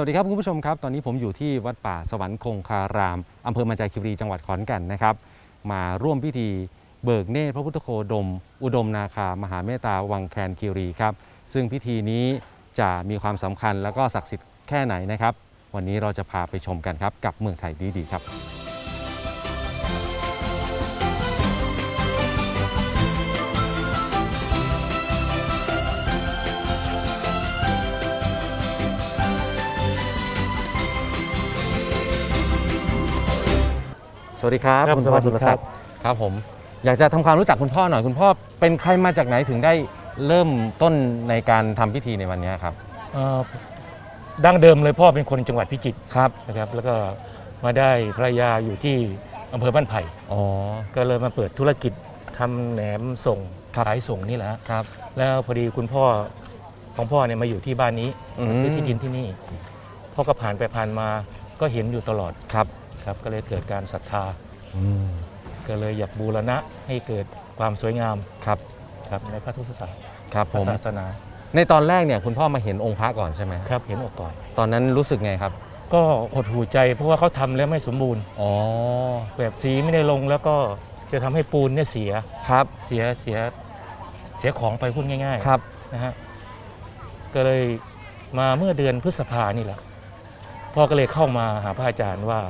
วัสดีครับคุณผู้ชมครับ ตอนนี้ผมอยู่ที่วัดป่าสวรรคงคารามอำเภอมัญจาคิรีจังหวัดขอนแก่นนะครับ มาร่วมพิธีเบิกเนตรพระพุทธโคดม อุดมนาคามหาเมตตาวังแคนคิรีครับ ซึ่งพิธีนี้จะมีความสำคัญแล้วก็ศักดิ์สิทธิ์แค่ไหนนะครับ วันนี้เราจะพาไปชมกันครับกับเมืองไทยดีๆครับ วัสดีครับ ครับคุณสพ่วัอสดีสุรคศัรักบดิ์ครับผม อยากจะทำความรู้จักคุณพ่อหน่อยคุณพ่อเป็นใครมาจากไหนถึงได้เริ่มต้นในการทำพิธีในวันนี้ครับเอ่อดั้งเดิมเลยพ่อเป็นคนจังหวัดพิจิตรครับนะครับ แล้วก็มาได้ภรรยาอยู่ที่อำเภอบ้านไผ่ อ๋อก็เลยมาเปิดธุรกิจทำแหนมส่งครับขายส่งนี่แหละฮะครับ แล้วพอดีคุณพ่อของพ่อเนี่ยมาอยู่ที่บ้านนี้อืม มาซื้อที่ดินที่นี่พ่อก็ผ่านไปผ่านมาก็เห็นอยู่ตลอด ครับ ครับก็เลยเกิดการศรัทธา อืมก็เลยอยากบูรณะให้เกิดความสวยงามครับครับในพระพุทธศาสครับผมศาสนาในตอนแรกเนี่ยคุณพ่อมาเห็นองค์พระก่อนใช่ไหมครับเห็นออกก่อน ตอนนั้นรู้สึกไงครับก็หดหูใจเพราะว่าเขาทำแล้วไม่สมบูรณ์ อ๋อแบบสีไม่ได้ลงแล้วก็จะทำให้ปูนเนี่ยเสียครับเสียเสียเสียของไปพูดง่ายครับๆนะฮะก็เลยมาเมื่อเดือนพฤษภานี่แหละพ่อก็เลยเข้ามาหาพระอาจารย์ว่า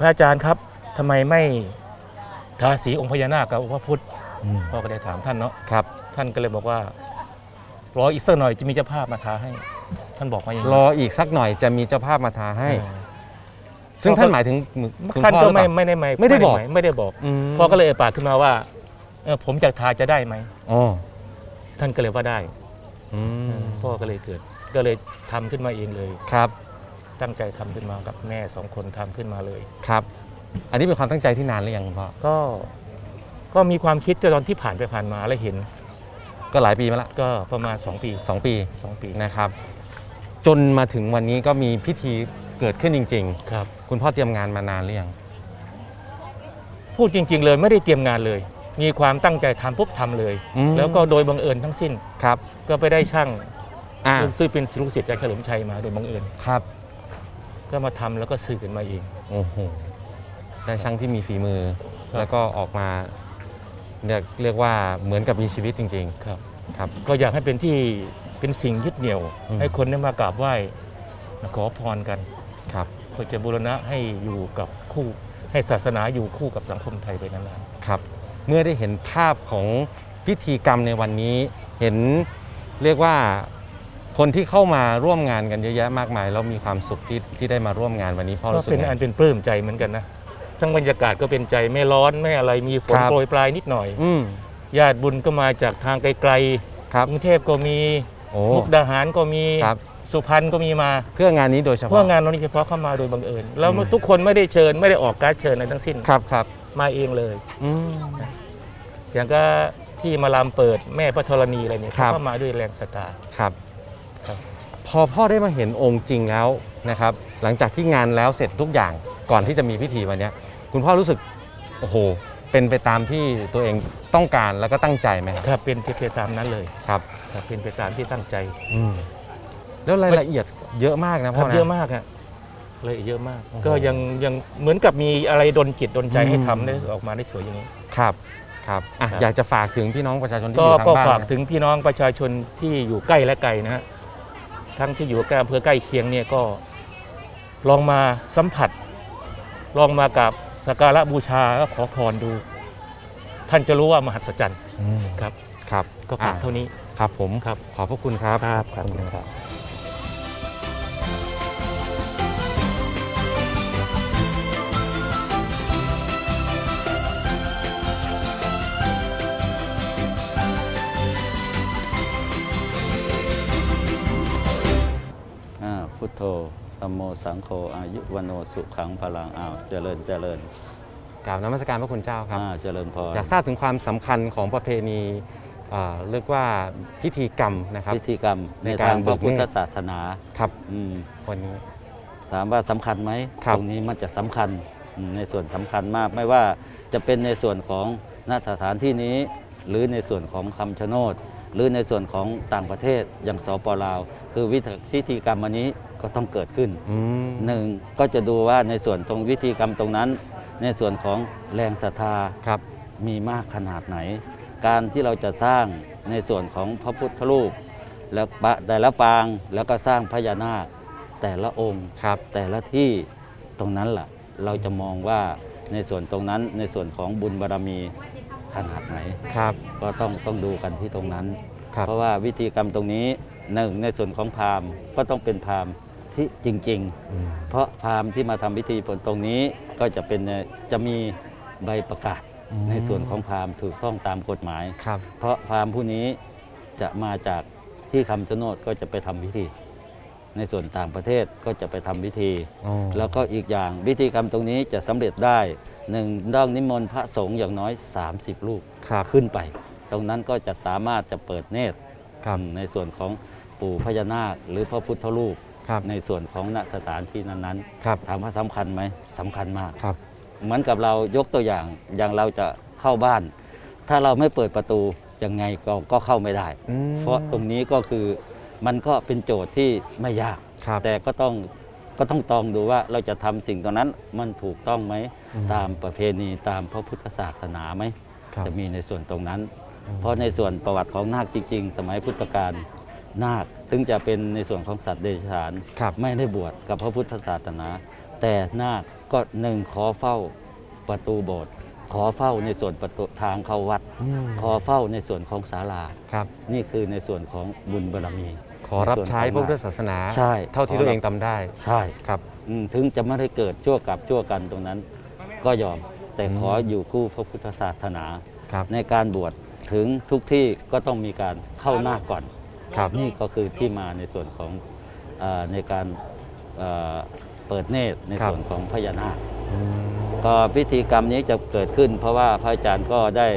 พระอาจารย์ครับทำไมไม่ทาสีองค์พญานาคกับองค์พระพุทธอืมพ่อก็ได้ถามท่านเนาะครับ ท่านก็เลยบอกว่ารออีกสักหน่อยจะมีเจ้าภาพมาทาให้ ท่านบอกมาอย่างรนี้ออีกสักหน่อยจะมีเจ้าภาพมาทาให้เออซึ่งท่านหมายถึงคุณท่านพ่อหก็รือเปไม่ล่า ไม่ได้ไม่ได้บอก ไม่ได้บอกอืมพ่อก็เลยเอ่ยปากขึ้นมาว่าเออผมจะทาจะได้ไหมอ๋อท่านก็เลยว่าได้อืมพ่อก็เลยเกิด ก็เลยทำขึ้นมาเองเลย ครับ ตั้งใจทำขึ้นมากับแม่สองคนทำขึ้นมาเลย ครับ อันนี้เป็นความตั้งใจที่นานหรือยังคุณพ่อ ก็ก็มีความคิดตอนที่ผ่านไปผ่านมาแล้วเห็นก็หลายปีมาละก็ประมาณ 2 ปีสองปี2ปีนะครับ จนมาถึงวันนี้ก็มีพิธีเกิดขึ้นจริง ครับ ๆ คุณพ่อเตรียมงานมานานหรือยัง พูดจริง ๆ เลยไม่ได้เตรียมงานเลย มีความตั้งใจทำปุ๊บทำเลย อืม แล้วก็โดยบังเอิญทั้งสิ้น ครับ ก็ไปได้ช่างอ่าซึ่งเป็นลูกศิษย์อาจารย์เฉลิมชัยมาโดยบังเอิญ ครับ ก็มาทำแล้วก็สื่อกันมาเอง โอ้โหได้ช่างที่มีฝีมือ ครับ แล้วก็ออกมาเรียกเรียกว่าเหมือนกับมีชีวิตจริง ครับ ๆ ครับ ก็อยากให้เป็นที่เป็นสิ่งยึดเหนี่ยว อืม ให้คนได้มากราบไหว้มาขอพรกันครับ เพื่อจะบูรณะให้อยู่กับคู่ ให้ศาสนาอยู่คู่กับสังคมไทยไปนานครับ เมื่อได้เห็นภาพของพิธีกรรมในวันนี้ เห็นเรียกว่า คนที่เข้ามาร่วมงานกันเยอะแยะมากมายแล้วมีความสุขที่ที่ได้มาร่วมงานวันนี้พ่อๆก็รู้สึกเป็นไง อันเป็นปลื้มใจเหมือนกันนะ ทั้งบรรยากาศก็เป็นใจไม่ร้อนไม่อะไรมีฝนครับ โปรยปลายนิดหน่อย อืมญาติบุญก็มาจากทางไกลครับๆกรุงเทพก็มีโอ้มุกดาหารก็มีครับ สุพรรณก็มีมาเพื่องานนี้โดยเฉเพื่อพาะงานนี้เฉพาะเข้ามาโดยบังเอิญแล้วอืม ทุกคนไม่ได้เชิญไม่ได้ออกการดเชิญอะไรทั้งสิ้นครับครับมาเองเลย อืม อย่างก็ที่มาลามเปิดแม่พระธรณีอะไรเนี่ยครับ เขาก็มาด้วยแรงศรัทธา ครับครับ พอพ่อได้มาเห็นองค์จริงแล้วนะครับหลังจากที่งานแล้วเสร็จทุกอย่างก่อนที่จะมีพิธีวันเนี้ยคุณพ่อรู้สึกโอ้โหเป็นไปตามที่ตัวเองต้องการแล้วก็ตั้งใจไหมครับครับเป็นไปตามนั้นเลยครับครับเป็นไปตามที่ตั้งใจอืมแล้วรายละเอียดเยอะมากนะคพ่รัอบนะเยอะมากฮะเลยเยอะมากโอ้โหก็ยังยังเหมือนกับมีอะไรดนจิตดนใจอืมให้ทำได้ออกมาได้สวยอย่างนี้ครับครับอะครับอยากจะฝากถึงพี่น้องประชาชนที่อก็ยู่ทางก็บ้านฝากนะถึงพี่น้องประชาชนที่อยู่ใกล้และไกลนะฮะ ทั้งที่อยู่ใกล้อำเภอใกล้เคียงเนี่ยก็ลองมาสัมผัส ลองมากับสักการะบูชาก็ขอพรดู ท่านจะรู้ว่ามหัศจรรย์อืมครับ ครับก็ฝากอะเท่านี้ ครับผมครับ ขอบพระคุณครับ ครับครับครับ มโมสังโฆอายุวโนสุขังพลังอ้าวเจริญเจริญกราบนมัสการพระคุณเจ้าครับ อ่าเจริญพรอยากทราบถึงความสำคัญของประเพณีอ่าเรียกว่าพิธีกรรมนะครับ พิธีกรรมในในการทางพระพุทธเบิกเนตรศาสนาครับอืมวันนี้ ถามว่าสำคัญไหมครับ ตรงนี้มันจะสำคัญอืมในส่วนสำคัญมาก ไม่ว่าจะเป็นในส่วนของณสถานที่นี้ หรือในส่วนของคำชะโนดหรือในส่วนของต่างประเทศอย่างสปลาว คือวิธีพิธีกรรมอันนี้ ก็ต้องเกิดขึ้นอืมหนึ่งก็จะดูว่าในส่วนตรงวิธีกรรมตรงนั้น ในส่วนของแรงศรัทธาครับ มีมากขนาดไหน การที่เราจะสร้างในส่วนของพระพุทธรูป แล้วปะแต่ละปางแล้วก็สร้างพญานาค แต่ละองค์ ครับ แต่ละที่ตรงนั้นล่ะ เราจะมองว่าในส่วนตรงนั้นในส่วนของบุญบารมีขนาดไหน ครับ ก็ต้องต้องดูกันที่ตรงนั้น ครับ เพราะว่าวิธีกรรมตรงนี้หนึ่งในส่วนของพราหมณ์ก็ต้องเป็นพราหมณ์ ที่จริงๆอืมเพราะพราหมณ์ที่มาทำพิธีผลตรงนี้ก็จะเป็นจะมีใบประกาศอืมในส่วนของพราหมณ์ถูกต้องตามกฎหมายครับเพราะพราหมณ์ผู้นี้จะมาจากที่คำชะโนดก็จะไปทำพิธี ในส่วนต่างประเทศก็จะไปทำพิธีอ๋อแล้วก็อีกอย่างพิธีกรรมตรงนี้จะสำเร็จได้หนึ่งต้องนิมนต์พระสงฆ์อย่างน้อย 30รูปครับขึ้นไป ตรงนั้นก็จะสามารถจะเปิดเนตรครับในส่วนของปู่พญานาคหรือพระพุทธรูป ครับในส่วนของณสถานที่นั้นครับ ๆถามว่าสำคัญไหมสำคัญมาก ครับ เหมือนกับเรายกตัวอย่างอย่างเราจะเข้าบ้าน ถ้าเราไม่เปิดประตูยังไงก็ก็เข้าไม่ได้ อืมเพราะตรงนี้ก็คือมันก็เป็นโจทย์ที่ไม่ยาก ครับ แต่ก็ต้องก็ต้องตองดูว่าเราจะทำสิ่งตรงนั้นมันถูกต้องไหมอืมตามประเพณีตามพระพุทธศาสนาไหมครับจะมีในส่วนตรงนั้นอืมเพราะในส่วนประวัติของนาคจริง ๆ สมัยพุทธกาลนาค ถึงจะเป็นในส่วนของสัตว์เดรัจฉานครับไม่ได้บวชกับพระพุทธศาสนา แต่นาคก็หนึ่งขอเฝ้าประตูโบสถ์ขอเฝ้าในส่วนประตูทางเข้าวัด อืมขอเฝ้าในส่วนของศาลา ครับ นี่คือในส่วนของบุญบารมี ขอรับใช้พระพุทธศาสนา ใช่ เท่าที่ตัวเองทำได้ใช่ครับ อืมถึงจะไม่ได้เกิดชั่วกับชั่วกันตรงนั้น ก็ยอมแต่อืมขออยู่คู่พระพุทธศาสนา ครับ ในการบวชถึงทุกที่ก็ต้องมีการเข้าหน้าก่อน ครับ นี่ก็คือที่มาในส่วนของเออในการเอ่อเปิดเนตรในครับ ส่วนของพญานาค อืม ก็พิธีกรรมนี้จะเกิดขึ้น เพราะว่าพระอาจารย์ก็ได้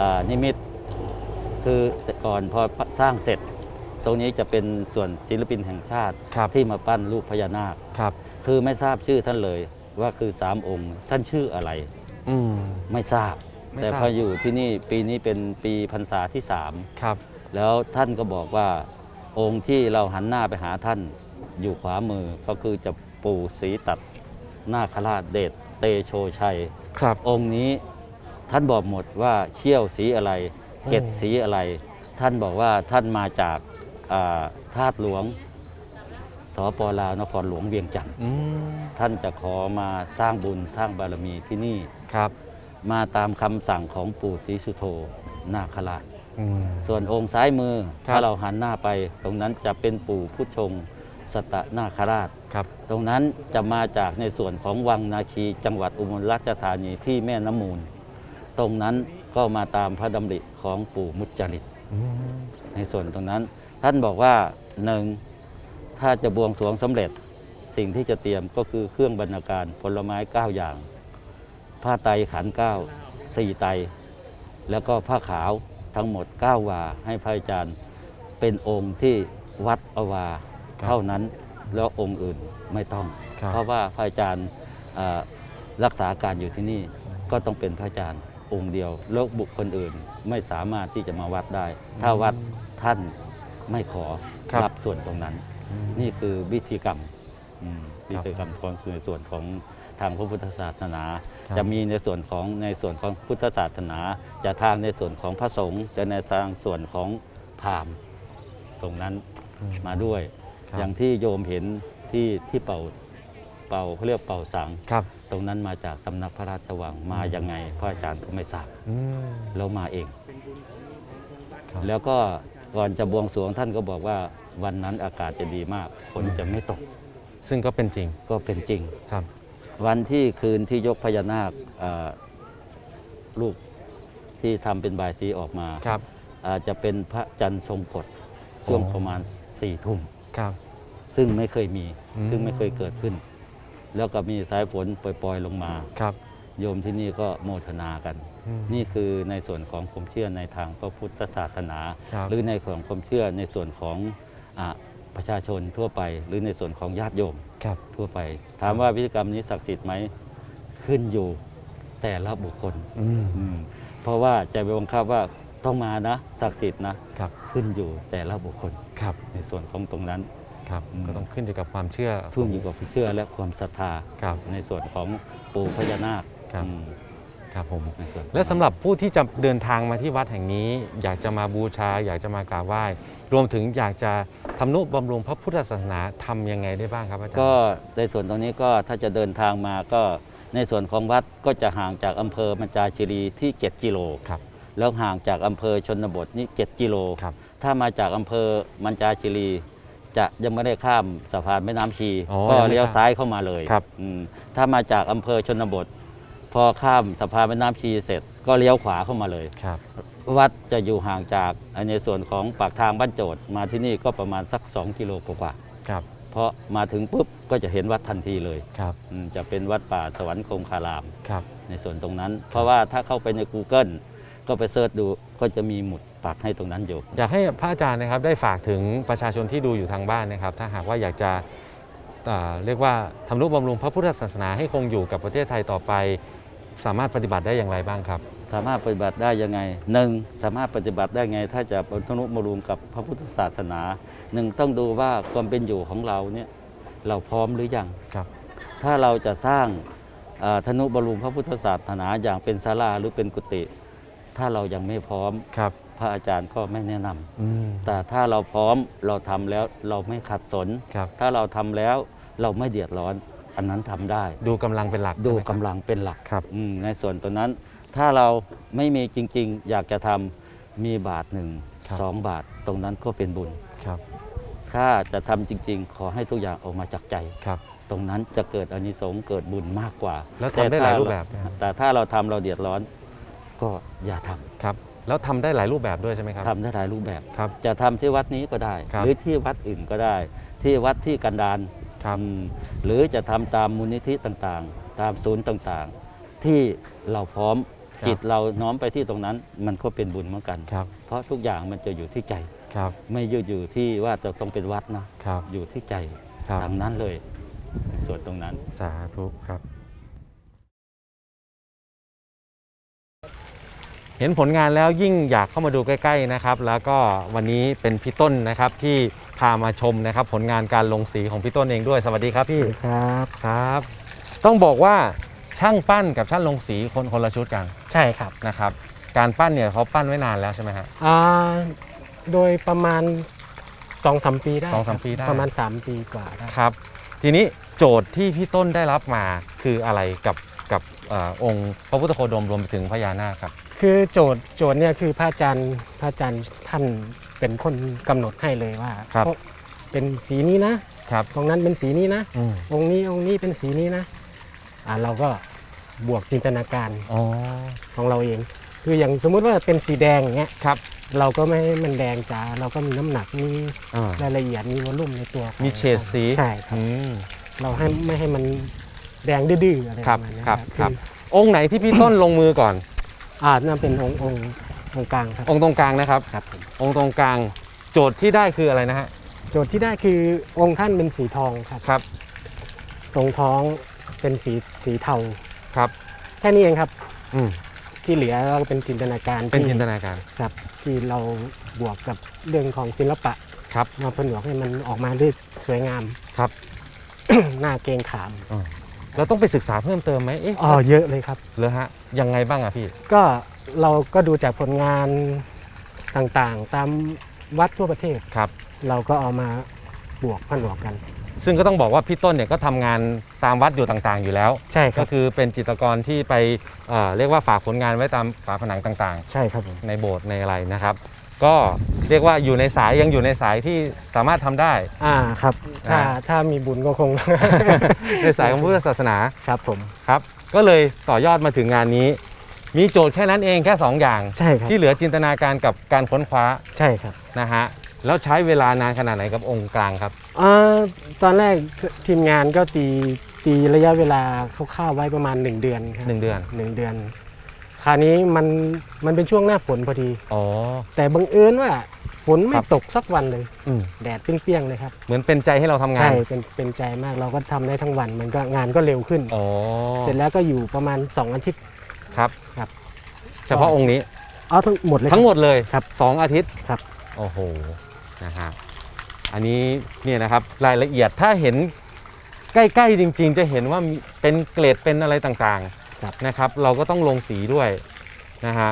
อ่านิมิตคือแต่ก่อนพอสร้างเสร็จ ตรงนี้จะเป็นส่วนศิลปินแห่งชาติครับ ที่มาปั้นรูปพญานาค ครับ คือไม่ทราบชื่อท่านเลยว่าคือสามองค์ ท่านชื่ออะไรอืม ไม่ทราบ ไม่แต่ทราบ พออยู่ที่นี่ปีนี้เป็นปีพรรษาที่สามครับ แล้วท่านก็บอกว่าองค์ที่เราหันหน้าไปหาท่านอยู่ขวามือก็คือจะปู่ศรีตัดนาคราชเดชเตโชชัย ครับองค์นี้ท่านบอกหมดว่าเขี้ยวสีอะไร เกตสีอะไร ท่านบอกว่าท่านมาจากอ่าธาตุหลวงสปลาวนครหลวงเวียงจันทร์อืมท่านจะขอมาสร้างบุญสร้างบารมีที่นี่ ครับ มาตามคำสั่งของปู่ศรีสุโธนาคราช อืม ส่วนองค์ซ้ายมือ ครับ ถ้าเราหันหน้าไป ตรงนั้นจะเป็นปู่พุทธชงสตนาคราช ครับตรงนั้นจะมาจากในส่วนของวังนาคีจังหวัดอุบลราชธานีที่แม่น้ำมูล ตรงนั้นก็มาตามพระดำริของปู่มุจจริต อืมในส่วนตรงนั้น ท่านบอกว่าหนึ่งถ้าจะบวงสรวงสำเร็จสิ่งที่จะเตรียมก็คือเครื่องบรรณาการผลไม้ 9 อย่าง ผ้าไตรขันเก้าสี่ไตรแล้วก็ผ้าขาว ทั้งหมด 9 วาให้พระอาจารย์เป็นองค์ที่วัดอวาครับเท่านั้นแล้วองค์อื่นไม่ต้อง ครับ เพราะว่าพระอาจารย์เอ่อรักษาการอยู่ที่นี่ก็ต้องเป็นพระอาจารย์องค์เดียว แล้วบุคคลอื่นไม่สามารถที่จะมาวัดได้ ถ้าวัดท่านไม่ขอครับ รับส่วนตรงนั้นอืมนี่คือวิธีกรรมอืมครับวิธีกรรมของในส่วนของทางพระพุทธศาสนาครับ จะมีในส่วนของในส่วนของพุทธศาสนา จะทางในส่วนของพระสงฆ์จะในทางส่วนของพราหมณ์ตรงนั้นอืมมาด้วยครับอย่างที่โยมเห็นที่ที่เป่าเป่าเขาเรียกเป่าสังครับตรงนั้นมาจากสำนักพระราชวังมายังไงพระอาจารย์ก็ไม่ทราบอืมแล้วมาเองครับแล้วก็ก่อนจะบวงสรวงท่านก็บอกว่าวันนั้นอากาศจะดีมากฝนจะไม่ตก ซึ่งก็เป็นจริงก็เป็นจริงครับ วันที่คืนที่ยกพญานาคเอ่อลูกที่ทำเป็นบายสีออกมาครับอาจจะเป็นพระจันทร์ทรงกฎช่วงอ๋อประมาณสี่ทุ่มครับ ซึ่งไม่เคยมีอืมซึ่งไม่เคยเกิดขึ้น แล้วก็มีสายฝนปล่อยๆลงมาครับ โยมที่นี่ก็โมทนากันอืมนี่คือในส่วนของความเชื่อในทางพระพุทธศาสนาครับหรือในของความเชื่อในส่วนของอะประชาชนทั่วไป หรือในส่วนของญาติโยม ครับทั่วไป ถามว่าพิธีกรรมนี้ศักดิ์สิทธิ์ไหมขึ้นอยู่แต่ละบุคคลอืมอืมเพราะว่าจะไปบังคับว่าต้องมานะศักดิ์สิทธิ์นะครับขึ้นอยู่แต่ละบุคคลครับในส่วนของตรงนั้น ครับอืม ก็ต้องขึ้นอยู่กับความเชื่อทุ่งอยู่กับความเชื่อและความศรัทธา ครับ ในส่วนของปู่พญานาคครับ อืม ครับผมในส่วนและสำหรับผู้ที่จะเดินทางมาที่วัดแห่งนี้ อยากจะมาบูชา อยากจะมากราบไหว้ รวมถึงอยากจะทำนุบำรุงพระพุทธศาสนาทำยังไงได้บ้างครับอาจารย์ก็ในส่วนตรงนี้ก็ถ้าจะเดินทางมาก็ในส่วนของวัดก็จะห่างจากอำเภอมัญจาคีรีที่ 7 กิโล ครับ แล้วห่างจากอำเภอชนบทนี่7กิโล ครับ ถ้ามาจากอำเภอมัญจาคีรี จะยังไม่ได้ข้ามสะพานแม่น้ำชี อ๋อก็ยังไม่เลี้ยวข้ามซ้ายเข้ามาเลยครับ อืมถ้ามาจากอำเภอชนบท พอข้ามสะพานแม่น้ำชีเสร็จก็เลี้ยวขวาเข้ามาเลย ครับ วัดจะอยู่ห่างจากในส่วนของปากทางบ้านโจทย์มาที่นี่ก็ประมาณสัก 2 กิโลกว่าครับ ๆเพราะมาถึงปุ๊บก็จะเห็นวัดทันทีเลยครับ อืมจะเป็นวัดป่าสวรรคงคาราม ครับ ในส่วนตรงนั้น เพราะว่าถ้าเข้าไปใน Google ก็ไปเสิร์ชดูก็จะมีหมุดปักให้ตรงนั้นอยู่ อยากให้พระอาจารย์นะครับได้ฝากถึงประชาชนที่ดูอยู่ทางบ้านนะครับ ถ้าหากว่าอยากจะอ่าเรียกว่าทำนุบำรุงพระพุทธศาสนาให้คงอยู่กับประเทศไทยต่อไป สามารถปฏิบัติได้อย่างไรบ้างครับ สามารถปฏิบัติได้ยังไงหนึ่งสามารถปฏิบัติได้ไง ถ้าจะบรรทุมรุงกับพระพุทธศาสนาหนึ่งต้องดูว่าความเป็นอยู่ของเราเนี่ยเราพร้อมหรือยังครับ ถ้าเราจะสร้างอ่าธนุบำรุงพระพุทธศาสนาอย่างเป็นศาลาหรือเป็นกุฏิถ้าเรายังไม่พร้อมครับ พระอาจารย์ก็ไม่แนะนำอืมแต่ถ้าเราพร้อมเราทำแล้วเราไม่ขัดสนครับถ้าเราทำแล้วเราไม่เดือดร้อน อันนั้นทำได้ ดูกำลังเป็นหลักดูใช่ไหมคกำรับลังเป็นหลักครับอืมในส่วนตัวนั้น ถ้าเราไม่มีจริง ๆ อยากจะทำมีบาทหนึ่งครับสองบาทตรงนั้นก็เป็นบุญครับ ถ้าจะทำจริง ๆ ขอให้ทุกอย่างออกมาจากใจครับ ตรงนั้นจะเกิดอานิสงส์เกิดบุญมากกว่า แล้วทำได้หลายรูปแบบนะครับแต่ถ้าเราทำเราเดือดร้อนก็อย่าทำครับแล้วทำได้หลายรูปแบบด้วยใช่ไหมครับทำได้หลายรูปแบบครับ จะทำที่วัดนี้ก็ได้ครับหรือที่วัดอื่นก็ได้ ที่วัดที่กันดาร ครับอืมหรือจะทำตามมูลนิธิต่างๆ ตามศูนย์ต่างๆ ที่เราพร้อมครับจิตเราน้อมไปที่ตรงนั้นมันก็เป็นบุญเหมือนกันครับเพราะทุกอย่างมันจะอยู่ที่ใจครับไม่อยู่อยู่ที่ว่าจะต้องเป็นวัดนะครับอยู่ที่ใจครับตามนั้นเลย ส่วนตรงนั้นสาธุครับ เห็นผลงานแล้วยิ่งอยากเข้ามาดูใกล้ ๆนะครับ แล้วก็วันนี้เป็นพี่ต้นนะครับที่ พามาชมนะครับผลงานการลงสีของพี่ต้นเองด้วย สวัสดีครับพี่ครับครับ ต้องบอกว่าช่างปั้นกับช่างลงสีคนคนละชุดกันใช่ครับนะครับ การปั้นเนี่ยเขาปั้นไว้นานแล้วใช่ไหมฮะ อ่าโดยประมาณ2อสปีได้สองสามครับปีได้ ประมาณ 3 ปีกว่าได้ครับ ทีนี้โจทย์ที่พี่ต้นได้รับมาคืออะไรกับกับเออองค์พระพุทธโคดมรวมไปถึงพญานาคครับ คือโจทย์โจทย์เนี่ยคือพระอาจารย์พระอาจารย์ท่าน เป็นคนกำหนดให้เลยว่าครับเพาะเป็นสีนี้นะครับตรงนั้นเป็นสีนี้นะ อืมองค์นี้องค์นี้เป็นสีนี้นะอ่าเราก็บวกจินตนาการอ๋อของเราเอง คืออย่างสมมุติว่าเป็นสีแดงอย่างเงี้ยครับเราก็ไม่ให้มันแดงจ๋าเราก็มีน้ำหนักมีอ่ารายละเอียดมีวอลลุ่มในตัวของมีเฉดสีใช่ครับอืม เราให้ไม่ให้มันแดงดื้อๆอะไรคปรับระมาณนี้ครับอครับ องค์ไหนที่พี่ต้นลงมือก่อน อ่านั่นเป็นองค์องค์ องค์กลางครับองค์ตรงกลางนะครับ ครับผมองค์ตรงกลางโจทย์ที่ได้คืออะไรนะฮะโจทย์ที่ได้คือองค์ท่านเป็นสีทองครับ ครับตรงท้องเป็นสีสีเทาครับแค่นี้เองครับ อืมที่เหลือก็เป็นจินตนาการเป็นที่จินตนาการครับ ที่เราบวกกับเรื่องของศิลปะครับมาผนวกให้มันออกมาได้สวยงาม ครับหน้าเกรงขามเราต้องไปศึกษาเพิ่มเติมไหมเอ๊ะอ๋อเยอะเลยครับ เหรอฮะยังไงบ้างอะพี่ ก็ เราก็ดูจากผลงานต่างๆ ตามวัดทั่วประเทศ ครับ เราก็เอามาบวกผนวกกัน ซึ่งก็ต้องบอกว่าพี่ต้นเนี่ยก็ทำงานตามวัดอยู่ต่างๆ อยู่แล้ว ใช่คก็รับคือเป็นจิตรกรที่ไปเอ่อเรียกว่าฝากผลงานไว้ตามฝาผนังต่างใช่ครับผมๆ ในโบสถ์ในอะไรนะครับ ก็เรียกว่าอยู่ในสายยังอยู่ในสายที่สามารถทำได้ อ่าครับ ถ้าอ่า ถ้ามีบุญก็คง ในสายของพุทธศาสนาครับผม ครับ ก็เลยต่อยอดมาถึงงานนี้ มีโจทย์แค่นั้นเองแค่ 2 อย่าง ใช่ครับที่เหลือจินตนาการกับการค้นคว้าใช่ครับนะฮะแล้วใช้เวลานานขนาดไหนกับองค์กลางครับอ่าตอนแรกทีมงานก็ตีตีระยะเวลาคร่าวๆไว้ประมาณ 1 เดือนครับ1เดือนหนึ่งเดือน คราวนี้มันมันเป็นช่วงหน้าฝนพอดี อ๋อ แต่บังเอิญว่าฝนไม่ครับ ตกสักวันเลย อืมแดดเปรี้ยงๆเลยครับ เหมือนเป็นใจให้เราทำงาใช่นเป็นเป็นใจมากเราก็ทำได้ทั้งวัน มันก็งานก็เร็วขึ้น อ๋อเสร็จแล้วก็อยู่ประมาณ 2 อาทิตย์ ครับครับ เฉพาะองค์นี้เอาทั้งหมดเลยครับทั้งหมดเลยครับสองอาทิตย์ครับ โอ้โหนะฮะอันนี้เนี่ยนะครับรายละเอียดถ้าเห็นใกล้ๆจริง ๆ จะเห็นว่ามีเป็นเกรดเป็นอะไรต่างครับๆนะครับ เราก็ต้องลงสีด้วยนะฮะ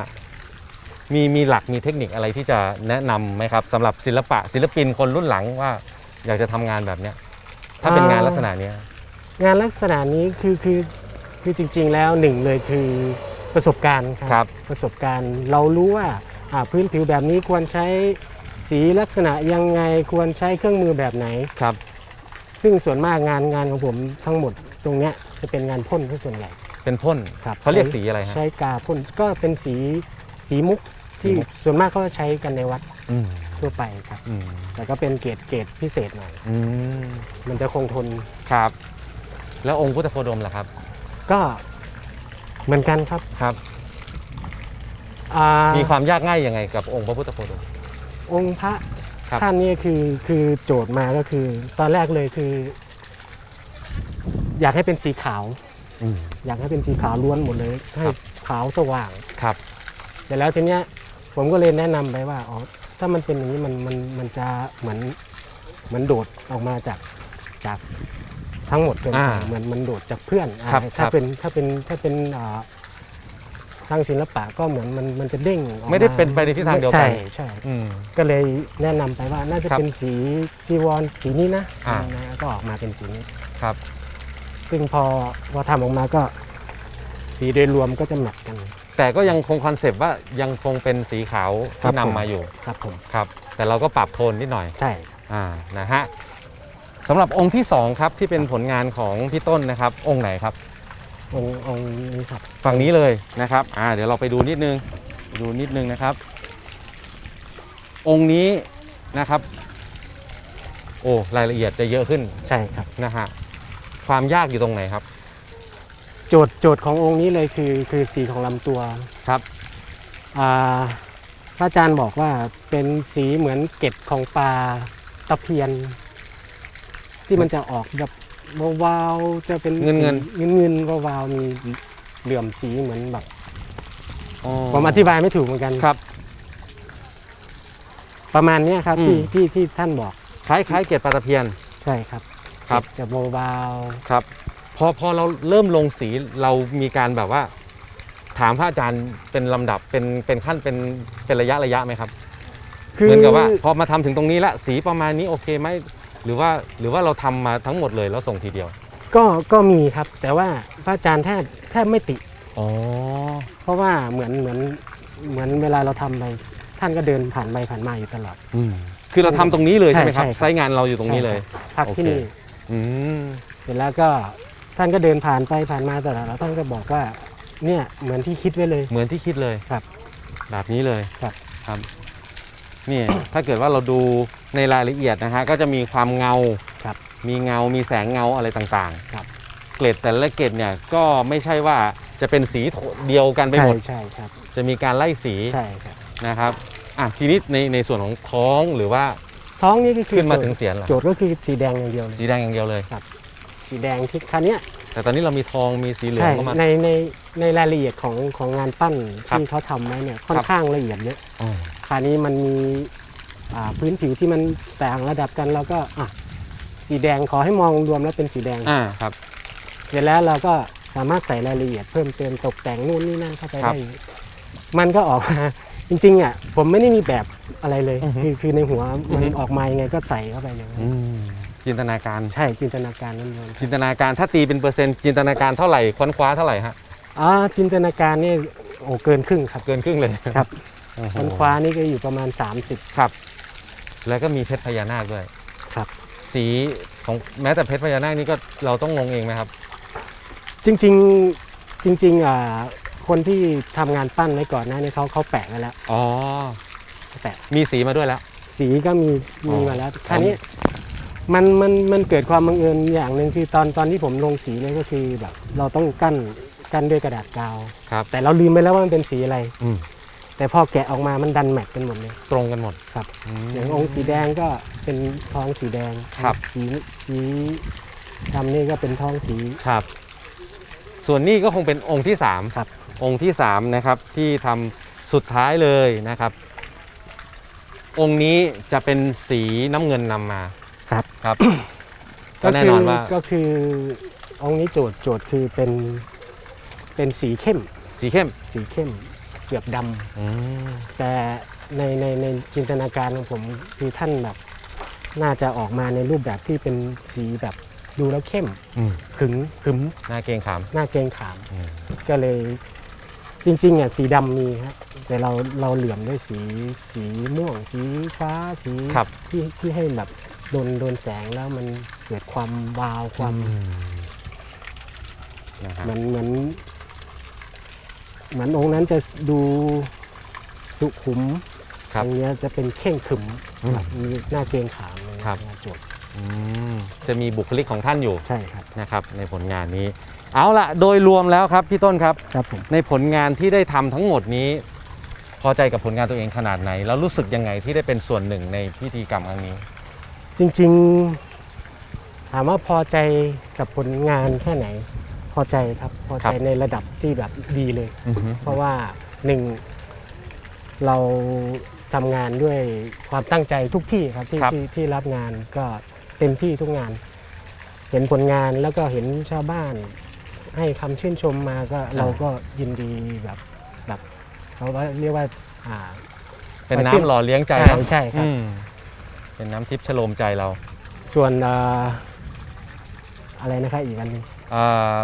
มีมีหลักมีเทคนิคอะไรที่จะแนะนำไหมครับสำหรับศิลปะศิลปินคนรุ่นหลังว่าอยากจะทำงานแบบเนี้ยถ้าเป็นงานลักษณะเนี้ยงานลักษณะนี้คือคือคือจริง ๆ แล้วหนึ่งเลยคือ ประสบการณ์คครัรับประสบการณ์เรารู้ว่าอ่าพื้นผิวแบบนี้ควรใช้สีลักษณะยังไงควรใช้เครื่องมือแบบไหน ครับซึ่งส่วนมากงานงานของผมทั้งหมดตรงเนี้ยจะเป็นงานพ่นที่ส่วนใหญ่ เป็นพ่นครับเขาเรียกสีอะไรฮะ ใช้กาพ่นก็เป็นสีสีมุกที่สีมุก ส่วนมากเขาจะใช้กันในวัดอืมทั่วไปครับ อืมแต่ก็เป็นเกรดเกรดพิเศษหน่อย อืมมันจะคงทน ครับ แล้วองค์พุทธโคดมล่ะครับ ก็ เหมือนกันครับครับอ่ามีความยากง่ายยังไงกับองค์พระพุทธโคดม องค์พระครับ ท่านนี่คือคือโจทย์มาก็คือ ตอนแรกเลยคือ อยากให้เป็นสีขาว อืม อยากให้เป็นสีขาวล้วนหมดเลยให้ครับ ขาวสว่าง ครับ แต่แล้วทีเนี้ยผมก็เลยแนะนำไปว่าอ๋อถ้ามันเป็นอย่างนี้มันมันมันจะเหมือนเหมือนโดดออกมาจากจาก ทั้งหมดเกินไปอ่าเหมือนมันโดดจากเพื่อนอ่าครับถ้าครับ เป็นถ้าเป็นถ้าเป็นอ่าทางศิลปะก็เหมือนมันมันจะเด้งออกาไม่ได้เป็นไปในทิศทางเดียวกัน ใช่ใช่อืม ก็เลยแนะนำไปว่าน่าจะครับเป็นสีจีวรสีนี้นะอ่า นะก็ออกมาเป็นสีนี้ ครับ ซึ่งพอพอทำออกมาก็สีโดยรวมก็จะแมทกัน แต่ก็ยังคงคอนเซปต์ว่ายังคงเป็นสีขาวครัที่บนำผม มาอยู่ครับผม ครับ แต่เราก็ปรับโทนนิดหน่อย ใช่อ่า นะฮะ สำหรับองค์ที่สองครับที่เป็นผลงานของพี่ต้นนะครับ องค์ไหนครับองค์องค์นี้ครับฝั่งนี้เลยนะครับอ่าเดี๋ยวเราไปดูนิดนึงดูนิดนึงนะครับ องค์นี้นะครับ โอ้รายละเอียดจะเยอะขึ้นใช่ครับ นะฮะความยากอยู่ตรงไหนครับ โจทย์โจทย์ขององค์นี้เลยคือคือสีของลำตัวครับอ่าพระอาจารย์บอกว่าเป็นสีเหมือนเกล็ดของปลาตะเพียน ที่มันจะออกแบบวาวๆจะเป็นเงินเงิน เงินเงินๆวาวๆมีเหลื่อมสีเหมือนแบบผมอธิบายไม่ถูกเหมือนกันครับ ประมาณเนี้ยครับอืมที่ที่ที่ท่านบอกคล้ายคล้ายๆเกล็ดปลาตะเพียน ใช่ครับครับ จะวาวครับ พอพอเราเริ่มลงสีเรามีการแบบว่า ถามพระอาจารย์เป็นลำดับเป็นเป็นขั้นเป็นเป็นระยะระยะไหมครับๆเหมือนกับว่า พอมาทำถึงตรงนี้ละสีประมาณนี้โอเคไหม หรือว่าหรือว่าเราทำมาทั้งหมดเลยแล้วส่งทีเดียว ก็ก็มีครับ แต่ว่าพระอาจารย์แทบแทบไม่ติอ๋อเพราะว่าเหมือนเหมือนเหมือนเวลาเราทำไปท่านก็เดินผ่านไปผ่านมาอยู่ตลอดคือเราทำตรงนี้เลยใช่ไหมครับใช่ใช่ครับไซต์งานเราอยู่ตรงนี้เลยใช่ครับพักที่นี่โอเคอืมเสร็จแล้วก็ท่านก็เดินผ่านไปผ่านมาตลอดแล้วท่านก็บอกว่าเนี่ยเหมือนที่คิดไว้เลย เหมือนที่คิดเลยครับ แบบนี้เลยครับครับนี่ถ้าเกิดว่าเราดู ในรายละเอียดนะฮะก็จะมีความเงา ครับ มีเงา มีแสงเงาอะไรต่างครับๆเกล็ดแต่ละเกล็ดเนี่ยก็ไม่ใช่ว่าจะเป็นสีเดียวกันไปใช่หมดใช่ครับ จะมีการไล่สีใช่ครับ นะครับอะทีนี้ในในส่วนของท้องหรือว่าท้องนี่ก็คือขึ้นมาโจทย์ถึงเสียนเหรอโจทย์ก็คือสีแดงอย่างเดียวเลยสีแดงอย่างเดียวเลย สีแดงที่คันเนี้ยแต่ตอนนี้เรามีทองมีสีเหลืองใช่เข้ามา ในในในรายละเอียดของของงานปั้นครับที่เขาทำไว้เนี่ยค่อครันบ ข้างละเอียดเยอะอ๋อคราวนี้มันมีอ่า พื้นผิวที่มันต่างระดับกันเราก็อะสีแดงขอให้มองรวมแล้วเป็นสีแดง อ่าครับ เสร็จแล้วเราก็สามารถใส่รายละเอียดเพิ่มเติมตกแต่งนู่นนี่นั่นเข้าไปครับได้ มันก็ออกมาจริงๆอะผมไม่ได้มีแบบอะไรเลยอือฮึคือคือในหัวอืมัอนฮึออกมายังไงก็ใส่เข้าไปเลยอืมจินตนาการใช่จินตนาการนั่นเองจินตนาการถ้าตีเป็นเปอร์เซ็นต์จินตนาการเท่าไหร่ค้นคว้าเท่าไหร่ฮะอ่าจินตนาการนี่โอ้เกินครึ่งครับเกินครึ่งเลยครับโอ้โหค้นคว้านี่ก็อยู่ประมาณ 30 ครับ แล้วก็มีเพชรพญานาคด้วยครับ สีของแม้แต่เพชรพญานาคนี่ก็เราต้องลงเองไหมครับ จริงๆจริงๆอ่าคนที่ทำงานปั้นไว้ก่อนหน้านี้เขาเขาแปะไว้แล้วอ๋อแปะมีสีมาด้วยแล้ว สีก็มีอ๋มีอมาแล้วคราวนี้มันมันมันเกิดความบังเอิญอย่างหนึ่งคือตอนตอนที่ผมลงสีเนี่ยก็คือแบบ เราต้องกั้นกั้นด้วยกระดาษกาว ครับ แต่เราลืมไปแล้วว่ามันเป็นสีอะไรอืม แต่พอแกะออกมามันดันแมทกันหมดเลยตรงกันหมด ครับมอย่างองค์สีแดงก็เป็นท้องสีแดงครับ สีสีดำนี่ก็เป็นท้องสี ครับ ส่วนนี้ก็คงเป็นองค์ที่สามครับ องค์ที่สามนะครับที่ทำสุดท้ายเลยนะครับ องค์นี้จะเป็นสีน้ำเงินนำมาครับ ครับ ก็แน่นอนว่าก็คือองค์นี้โจทย์โจทย์คือเป็นเป็นสีเข้ม สีเข้ม สีเข้ม เกือบดำอืมแต่ในในในจินตนาการของผมคือท่านแบบน่าจะออกมาในรูปแบบที่เป็นสีแบบดูแล้วเข้มอืมขึงขึมหน้าเกรงขาม หน้าเกรงขาม อืม ก็เลยจริงๆอะสีดำมีครับแต่เราเราเหลื่อมด้วยสีสีม่วง สีฟ้าสีครับ ที่ที่ให้แบบโดนโดนแสงแล้วมันเกิดความวาวความนะฮะเหมือนเหมือน เหมือนองค์นั้นจะดูสุขุมครับองค์เนี้ยจะเป็นเข่งขรึมอืมแบบมีหน้าเกรงขามเลยครับงานโจทย์อืมจะมีบุคลิกของท่านอยู่ใช่ครับนะครับในผลงานนี้ เอาละโดยรวมแล้วครับพี่ต้นครับ ครับผม ในผลงานที่ได้ทำทั้งหมดนี้ พอใจกับผลงานตัวเองขนาดไหน แล้วรู้สึกยังไงที่ได้เป็นส่วนหนึ่งในพิธีกรรมครั้งนี้ จริงๆ ถามว่าพอใจกับผลงานแค่ไหน พอใจครับพอครัใจบในระดับที่แบบดีเลยอือฮึเพราะว่าหนึ่งเราทำงานด้วยความตั้งใจทุกที่ครับที่ที่ที่รับงานก็เต็มที่ทุกงาน เห็นผลงานแล้วก็เห็นชาวบ้าน ให้คำชื่นชมมาก็เราก็ยินดีแบบแบบเขาว่าเรียกว่าอ่าเป็นมันเป็นน้ำหล่อเลี้ยงใจใช่เนอะใช่ครับอืมเป็นน้ำทิพย์ชโลมใจเรา ส่วนอ่าอะไรนะครับอีกอันหนึงอ่า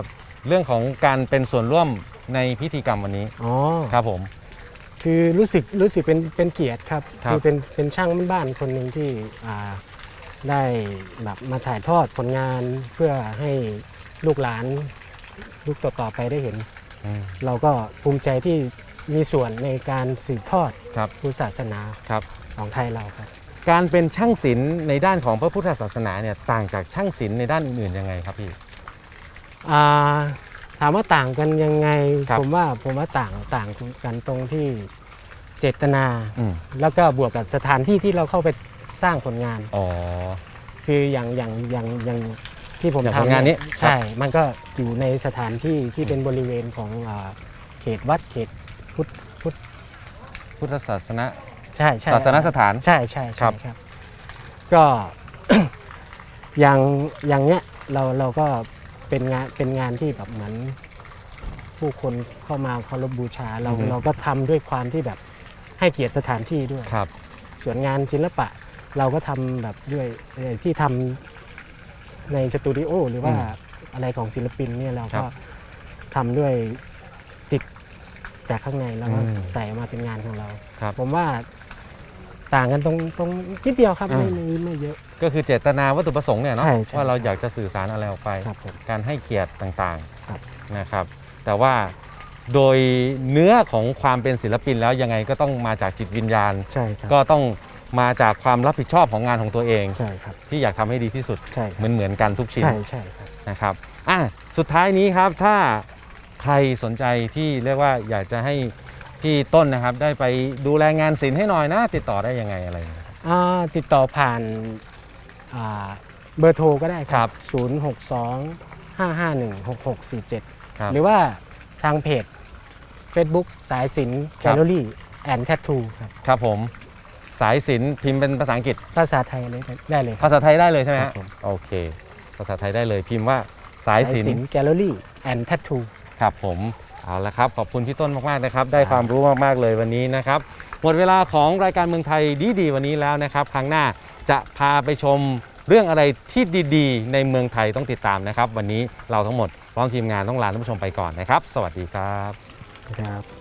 เรื่องของการเป็นส่วนร่วมในพิธีกรรมวันนี้อ๋อครับผม คือรู้สึกรู้สึกเป็นเป็นเกียรติครับครับอเป็นเป็นช่างบ้านๆคนหนึ่งที่อ่าได้แบบมาถ่ายทอดผลงานเพื่อให้ลูกหลานลูกต่อๆไปได้เห็น อืมเราก็ภูมิใจที่มีส่วนในการสืบทอดครับพุทธศาสนาครับ ของไทยเราครับ การเป็นช่างศิลป์ในด้านของพระพุทธศาสนาเนี่ยต่างจากช่างศิลป์ในด้านอื่นๆยังไงครับพี่อ่า ถามว่าต่างกันยังไงครับผมว่าผมว่าต่างต่างกันตรงที่เจตนาอืมแล้วก็บวกกับสถานที่ที่เราเข้าไปสร้างผลงานอ๋อคืออย่างอย่างอย่างอย่างที่ผมอย่างทำผลงานนี้เยใช่ มันก็อยู่ในสถานที่ที่เป็นบริเวณของอ่าเขตวัดเขตพุทธพุทธพุทธศาสนาใช่ใช่ศาสนสถานใช่ใช่ครัใช่บครับ ก็อย่างอย่างเนี้ยเราเราก็ เป็นงานเป็นงานที่แบบเหมือนผู้คนเข้ามาเคารพบูชาเราเราก็ทำด้วยความที่แบบให้เกียรติสถานที่ด้วย ครับ ส่วนงานศิลปะเราก็ทำแบบด้วยเอ่อที่ทำในสตูดิโอหรือว่าอืมอะไรของศิลปินเนี่ยเราครัก็บทำด้วยจิตจากข้างในแล้วก็อืมใส่มาเป็นงานของเรา ครับ ผมว่า ต่างกันตรงตรงนิดเดียวครับอืไม่มไม่ไม่เยอะ ก็คือเจตนาวัตถุประสงค์เนี่ยเนาะใช่ใช่ ว่าเราอยากจะสื่อสารอะไรออกไป ครับผม การให้เกียรติต่างครับ ๆนะครับ แต่ว่าโดยเนื้อของความเป็นศิลปินแล้วยังไงก็ต้องมาจากจิตวิญญาณ ใช่ครับก็ต้องมาจากความรับผิดชอบของงานของตัวเอง ใช่ครับที่อยากทำให้ดีที่สุดใช่คเหรับมือนเหมือนกันทุกชิ้นใช่ใช่ครับ นะครับอะสุดท้ายนี้ครับถ้าใครสนใจที่เรียกว่าอยากจะให้ พี่ต้นนะครับได้ไปดูแลงานศิลป์ให้หน่อยนะติดต่อได้ยังไงอะไรอย่างเงี้ยครับอ่าติดต่อผ่านอ่าเบอร์โทรก็ได้คครัรับ0 6 2 5 5 1 6 6 4 7ครับหรือว่าทางเพจ Facebook สายสินแคครับลอรี่แอนแททูครับครับผมสายศิลป์พิมพ์เป็นภาษาอังกฤษ ภาษาไทยเลยได้เลยครับ ภาษาไทยได้เลยใช่ไหมครัฮะบผม โอเค ภาษาไทยได้เลยพิมพ์ว่าสายศิลป์แกลเลอรี่แอนแททูครับผม เอาละครับ ขอบคุณพี่ต้นมากๆนะครับ ได้ความรู้มากๆเลยวันนี้นะครับ หมดเวลาของรายการเมืองไทยดีๆวันนี้แล้วนะครับ ครั้งหน้าจะพาไปชมเรื่องอะไรที่ดีๆ ในเมืองไทยต้องติดตามนะครับ วันนี้เราทั้งหมดพร้อมทีมงานต้องลาท่านผู้ชมไปก่อนนะครับ สวัสดีครับครับ